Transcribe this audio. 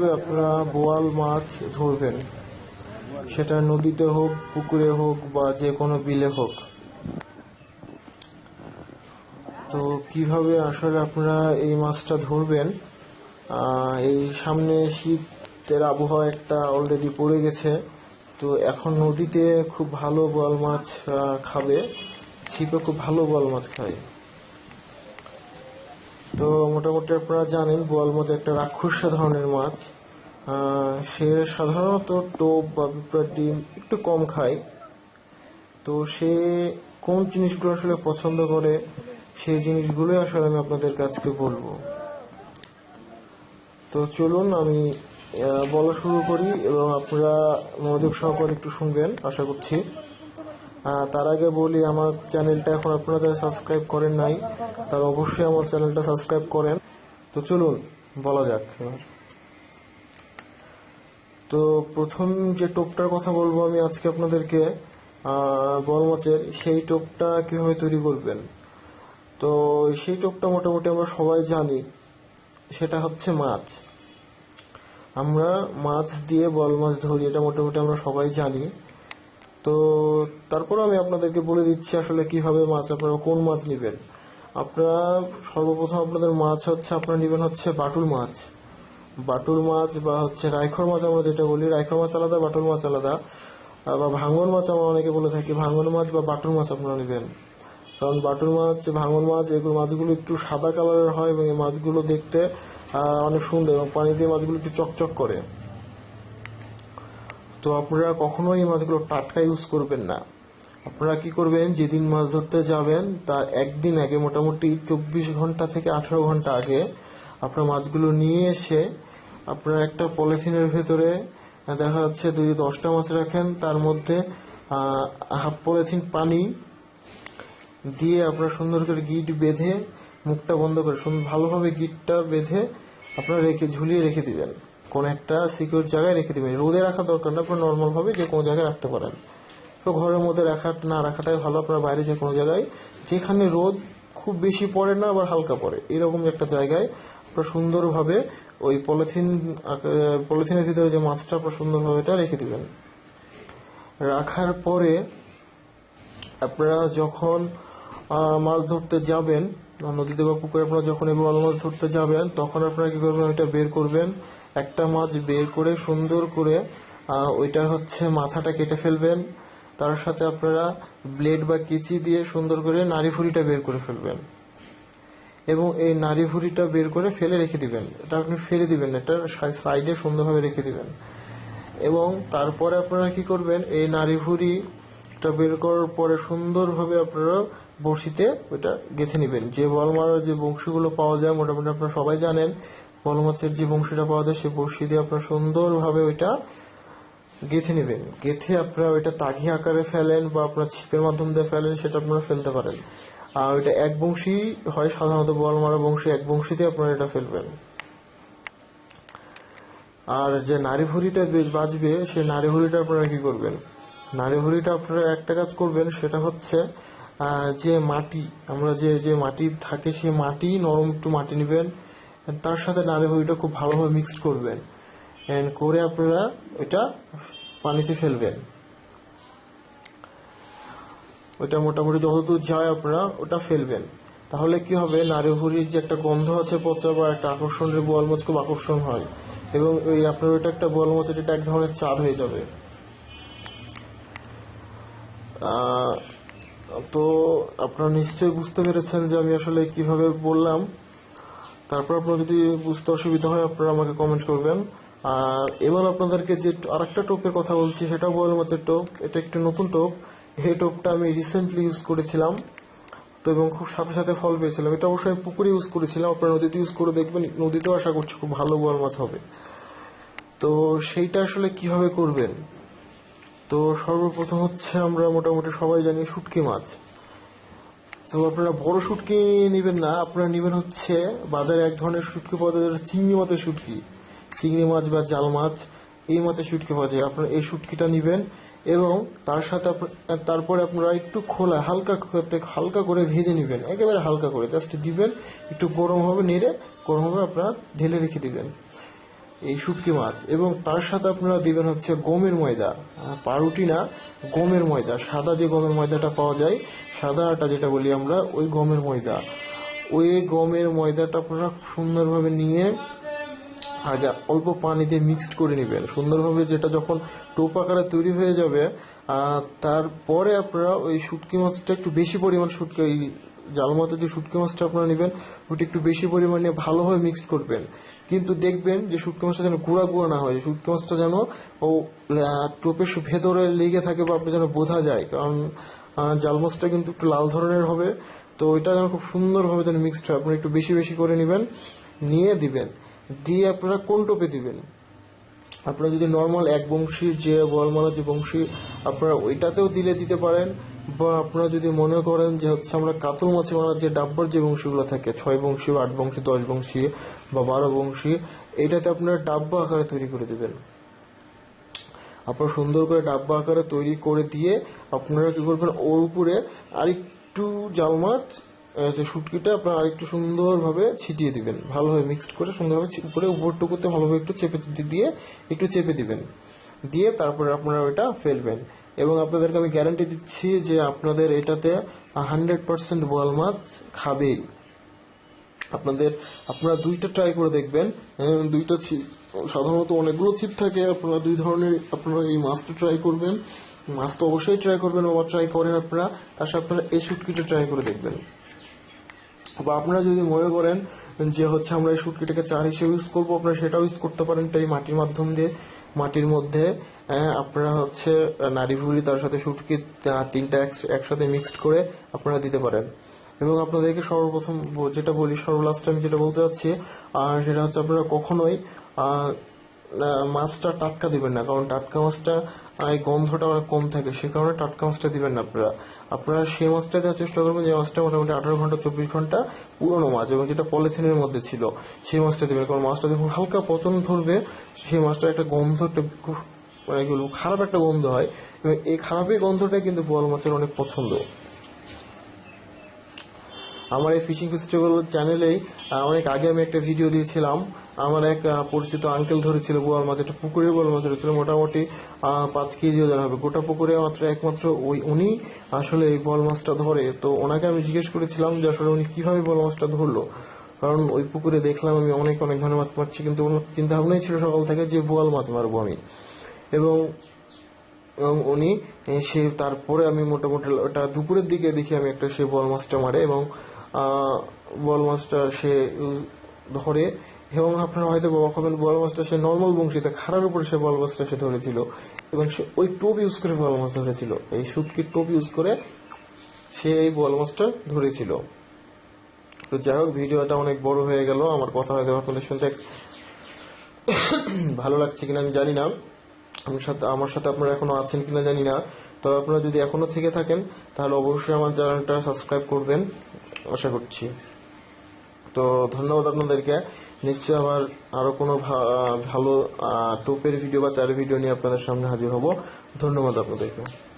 কীভাবে আপনারা বোয়াল মাছ ধরবেন? সেটা নদীতে হোক, পুকুরে হোক বা যে কোনো বিলে হোক। তো কীভাবে আসলে আপনারা এই মাছটা ধরবেন? এই সামনে শীতের আবহাওয়া একটা অলরেডি পড়ে গেছে। তো এখন নদীতে খুব ভালো বোয়াল মাছ খাবে। ছিপে খুব ভালো বোয়াল মাছ খায়। তো মোটামুটি আপনারা জানেন, বোয়াল মাছ একটা রাক্ষসা ধরনের মাছ। সে সাধারণত টোপ বা পিঁপড়ার ডিম একটু কম খায়। তো সে কোন জিনিসগুলো আসলে পছন্দ করে, সেই জিনিসগুলোই আসলে আমি আপনাদের কাছকে বলব। তো চলুন, আমি বলা শুরু করি এবং আপনারা মনোযোগ সহকারে একটু শুনবেন, আশা করছি। তার আগে বলি, আমার চ্যানেলটা এখন আপনারা সাবস্ক্রাইব করেন নাই, তার অবশ্যই আমার চ্যানেলটা সাবস্ক্রাইব করেন। তো চলুন, বলা যাক তো প্রথম যে টোপটার কথা বলব আমি আজকে আপনাদেরকে বল মাছের, সেই টোপটা কীভাবে তৈরি করবেন? তো সেই টোপটা মোটামুটি আমরা সবাই জানি, সেটা হচ্ছে মাছ। আমরা মাছ দিয়ে বল মাছ ধরি, এটা মোটামুটি আমরা সবাই জানি। তো তারপর আমি আপনাদেরকে বলে দিচ্ছি আসলে কীভাবে মাছ, আপনারা কোন মাছ নেবেন? আপনারা সর্বপ্রথম আপনাদের মাছ হচ্ছে, আপনারা নেবেন হচ্ছে বাটুল মাছ। বাটুল মাছ বা হচ্ছে রাইখর মাছ আমরা যেটা বলি, রাইখর মাছ আলাদা, বাটুল মাছ আলাদা। বা ভাঙন মাছ আমরা অনেকে বলে থাকি, ভাঙন মাছ বা বাটুল মাছ আপনারা নেবেন। কারণ বাটুল মাছ, ভাঙন মাছ, এগুলো মাছগুলো একটু সাদা কালারের হয় এবং এই মাছগুলো দেখতে অনেক সুন্দর এবং পানি দিয়ে মাছগুলো একটু চকচক করে। তো আপনারা কখনোই এই মাছগুলো টাটকা ইউজ করবেন না। আপনারা কি করবেন, যেদিন মাছ ধরতে যাবেন, তার একদিন আগে, মোটামুটি চব্বিশ ঘণ্টা থেকে আঠারো ঘণ্টা আগে, আপনার মাছগুলো নিয়ে এসে আপনারা একটা পলিথিনের ভেতরে দেখা যাচ্ছে যদি দশটা মাছ রাখেন, তার মধ্যে হাফ পলিথিন পানি দিয়ে আপনারা সুন্দর করে গিট বেঁধে, মুখটা বন্ধ করে সুন্দর ভালোভাবে গিটটা বেঁধে আপনারা রেখে, ঝুলিয়ে রেখে দিবেন। কোন একটা সিকিউর জায়গায় রেখে দিবেন। রোদে রাখা দরকার না আপনারা নর্মাল ভাবে যে কোনো জায়গায় রাখতে পারেন। তো ঘরের মধ্যে রাখা, না রাখাটাই ভালো, আপনার বাইরে যে কোনো জায়গায়। যেখানে রোদ খুব বেশি পড়ে না, আবার হালকা পড়ে। এরকম একটা জায়গায় আপনার সুন্দরভাবে ওই পলিথিন পলিথিনের ভিতরে যে মাছটা আপনার সুন্দরভাবে এটা রেখে দিবেন। রাখার পরে আপনারা যখন মাছ ধরতে যাবেন, নদীতে বা পুকুরে আপনারা যখন এই বড় মাছ ধরতে যাবেন, তখন আপনারা কি করবেন, ওইটা বের করবেন। একটা মাছ বের করে সুন্দর করে ওইটার হচ্ছে মাথাটা কেটে ফেলবেন। তার সাথে আপনারা ব্লেড বা কেচি দিয়ে সুন্দর করে নাড়ি ফুরিটা বের করে ফেলবেন। এবং এই নাড়ি ভুড়িটা বের করে ফেলে রেখে দিবেন। এটা আপনি ফেলে দিবেন এটা সাইডে সুন্দরভাবে রেখে দিবেন। এবং তারপরে আপনারা কি করবেন, এই নাড়ি ভুড়িটা বের করার পরে সুন্দরভাবে আপনারা বড়শিতে ওইটা গেঁথে নেবেন। যে বল মারার যে বংশীগুলো পাওয়া যায়, মোটামুটি আপনারা সবাই জানেন বল মাছের যে বংশীটা পাওয়া যায় সেই বড়শি দিয়ে আপনারা সুন্দরভাবে ওইটা গেঁথে নেবেন। গেঁথে আপনারা ওইটা তাঘি আকারে ফেলেন বা আপনার ছিপের মাধ্যম দিয়ে ফেলেন, সেটা আপনারা ফেলতে পারেন। আর ওইটা এক বংশী হয়, সাধারণত বল মারা বংশী এক বংশীতে আপনারা এটা ফেলবেন। আর যে নারী ভুড়িটা বাজবে, সেই নারী ভুড়িটা আপনারা কি করবেন? নারী ভুড়িটা আপনারা একটা কাজ করবেন, সেটা হচ্ছে যে মাটি, আমরা যে যে মাটি থাকে, সেই মাটি নরম একটু মাটি নেবেন। তার সাথে নারী ভুড়িটা খুব ভালোভাবে মিক্সড করবেন। অ্যান্ড করে আপনারা ওইটা পানিতে ফেলবেন। ওইটা মোটামুটি যতদূর যায় আপনারা ওটা ফেলবেন। তাহলে কি হবে? নারী ভুড়ির যে একটা গন্ধ আছে পচা বা একটা আকর্ষণের বোয়াল মাছ খুব আকর্ষণ হয়। এবং ওই আপনার ওইটা একটা বোয়াল মাছ এটা এক ধরনের চার হয়ে যাবে। তো আপনারা নিশ্চয়ই বুঝতে পেরেছেন যে আমি আসলে কীভাবে বললাম। তারপর আপনার যদি বুঝতে অসুবিধা হয়, আপনারা আমাকে কমেন্ট করবেন। আর এবার আপনাদেরকে যে আরেকটা টোপের কথা বলছি সেটা বল মাছের টোপ এটা একটু নতুন টোপ এই টোপটা আমি রিসেন্টলি ইউজ করেছিলাম। তো এবং খুব সাথে সাথে ফল পেয়েছিলাম। এটা অবশ্যই আমি পুকুরে ইউজ করেছিলাম। আপনারা নদীতে ইউজ করে দেখবেন। নদীতেও আশা করছি খুব ভালো বোয়াল মাছ হবে। তো সেইটা আসলে কীভাবে করবেন? তো সর্বপ্রথম হচ্ছে আমরা মোটামুটি সবাই জানি শুটকি মাছ। তো আপনারা বড় শুটকি নেবেন না, আপনারা নেবেন হচ্ছে বাজারে এক ধরনের শুটকি পাওয়া যায় চিংড়ি মাছের শুটকি। চিংড়ি মাছ বা জাল মাছ, এই মাছের শুটকি পাওয়া যায়। আপনারা এই শুটকিটা নেবেন এবং তার সাথে তারপরে আপনারা একটু খোলা, হালকা হালকা করে ভেজে নেবেন। একেবারে হালকা করে, জাস্ট দিবেন, একটু গরম হবে, নেড়ে গরম হবে আপনারা ঢেলে রেখে দিবেন এই শুটকি মাছ। এবং তার সাথে আপনারা দিবেন হচ্ছে গমের ময়দা। পাউরুটি না, গমের ময়দা, সাদা যে গমের ময়দাটা পাওয়া যায় সাদা আটা যেটা বলি আমরা, ওই গমের ময়দা। ওই গমের ময়দাটা আপনারা সুন্দরভাবে নিয়ে আগে অল্প পানি দিয়ে মিক্সড করে নেবেন। সুন্দরভাবে যেটা যখন টোপ আকারে তৈরি হয়ে যাবে তারপরে আপনারা ওই শুটকি মাছটা একটু বেশি পরিমাণ শুটকি, ওই জাল মাছের যে শুটকি মাছটা আপনারা নেবেন, ওটা একটু বেশি পরিমাণে ভালোভাবে মিক্সড করবেন। কিন্তু দেখবেন যে শুটকি মাছটা যেন গুঁড়া গুঁড়া না হয়, শুটকি মাছটা যেন ও টোপের ভেতরে লেগে থাকে বা আপনি যেন বোঝা যায়। কারণ জাল মাছটা কিন্তু একটু লাল ধরনের হবে। তো ওইটা যেন খুব সুন্দরভাবে যেন মিক্সড হয়। আপনি একটু বেশি বেশি করে নেবেন। নিয়ে দিবেন। দিয়ে আপনারা কোন টোপে দিবেন? আপনারা যদি নর্মাল এক বংশীর যে বলমালা যে বংশী, আপনারা ওইটাতেও দিলে দিতে পারেন। বা আপনারা যদি মনে করেন যে হচ্ছে আমরা কাতল মাছে মারার যে ডাব্বার যে বংশীগুলো থাকে, ছয় বংশী আট বংশী, দশ বংশী বা বারো বংশী, এটাতে আপনারা ডাব্বা আকারে তৈরি করে দেবেন। আপনারা সুন্দর করে ডাব্বা আকারে তৈরি করে দিয়ে আপনারা কি করবেন, ওর উপরে আরেকটু জাল মাছ শুটকিটা, আপনারা আরেকটু সুন্দরভাবে ছিটিয়ে দিবেন। ভালোভাবে মিক্সড করে সুন্দরভাবে উপরে উপরটুকুতে ভালোভাবে একটু চেপে দিয়ে একটু চেপে দিবেন। দিয়ে তারপরে আপনারা ওইটা ফেলবেন। এবং আপনাদেরকে আমি গ্যারান্টি দিচ্ছি যে আপনাদের এটাতে হান্ড্রেড পার্সেন্ট বোয়াল মাছ খাবেই। আপনাদের আপনারা দুইটা ট্রাই করে দেখবেন। দুইটা ছিপ সাধারণত অনেকগুলো ছিপ থাকে আপনারা দুই ধরনের আপনারা এই মাছটা ট্রাই করবেন। মাছ তো অবশ্যই ট্রাই করবেন বা ট্রাই করেন আপনারা। তার সাথে আপনারা এই শুটকিটা ট্রাই করে দেখবেন। বা আপনারা যদি মনে করেন যে হচ্ছে আমরা এই শুটকিটাকে চার হিসেবে ইউজ করব আপনারা সেটাও ইউজ করতে পারেন তাই মাটির মাধ্যম দিয়ে। মাটির মধ্যে আপনারা হচ্ছে নাড়ি ভুড়ি তার সাথে আহ, তিনটা একসাথে মিক্সড করে আপনারা দিতে পারেন। এবং আপনাদেরকে সর্বপ্রথম যেটা বলি, সর্বলাস্ট আমি যেটা বলতে চাচ্ছি সেটা হচ্ছে আপনারা কখনোই মাছটা টাটকা দিবেন না, কারণ টাটকা মাছটা এই গন্ধটা অনেক কম থাকে, সে কারণে টাটকা মাছটা দিবেন না আপনারা। আপনারা সেই মাছটা দেওয়ার চেষ্টা করবেন যে, মাছটা মোটামুটি আঠারো ঘণ্টা, চব্বিশ ঘণ্টা পুরনো মাছ এবং যেটা পলিথিনের মধ্যে ছিল সেই মাছটা দিবেন কারণ মাছটা যখন হালকা পচন ধরবে সেই মাছটা একটা গন্ধ একটা মানে খারাপ একটা গন্ধ হয়, এবং এই খারাপই গন্ধটাই কিন্তু বোয়াল মাছের অনেক পছন্দ। আমার এই ফিশিং ফেস্টিভ্যাল চ্যানেলেই অনেক আগে আমি একটা ভিডিও দিয়েছিলাম। আমার এক পরিচিত আঙ্কেল ধরেছিল বোয়াল মাছ একটা পুকুরে বোয়াল মাছ ধরেছিল, মোটামুটি পাঁচ কেজি ওজন হবে। গোটা পুকুরে মাত্র একমাত্র ওই উনি আসলে এই বোয়াল মাছটা ধরে। তো ওনাকে আমি জিজ্ঞেস করেছিলাম যে আসলে উনি কীভাবে বোয়াল মাছটা ধরলো। কারণ ওই পুকুরে দেখলাম আমি অনেক অনেক ধরনের মাছ মারছি কিন্তু ওনার চিন্তা ভাবনাই ছিল সকাল থেকে যে বোয়াল মাছ মারবো আমি। এবং এবং উনি সে তারপরে আমি মোটামুটি ওটা দুপুরের দিকে দেখি আমি একটা সে বল মাছটা মারে এবং বল মাছটা সে ধরে এবং আপনারা হয়তো হবেন বল মাছটা সে নর্মাল বংশীতে খাড়ার উপরে সে বল মাছটা সে ধরেছিল এবং সে ওই টোপ ইউজ করে বল মাছ ধরেছিল। এই শুটকির টোপ ইউজ করে সে এই বল মাছটা ধরেছিল। তো যাই হোক, ভিডিওটা অনেক বড় হয়ে গেল। আমার কথা হয়তো আপনাদের শুনতে ভালো লাগছে কিনা আমি জানি না। আমার সাথে আমার সাথে আপনারা এখনও আছেন কিনা জানি না। তবে আপনারা যদি এখনও থেকে থাকেন, তাহলে অবশ্যই আমার চ্যানেলটা সাবস্ক্রাইব করবেন। আশা করছি। তো ধন্যবাদ আপনাদেরকে। নিশ্চয়ই আমার আরও কোনো ভালো টোপের ভিডিও বা চার ভিডিও নিয়ে আপনাদের সামনে হাজির হব। ধন্যবাদ আপনাদেরকে।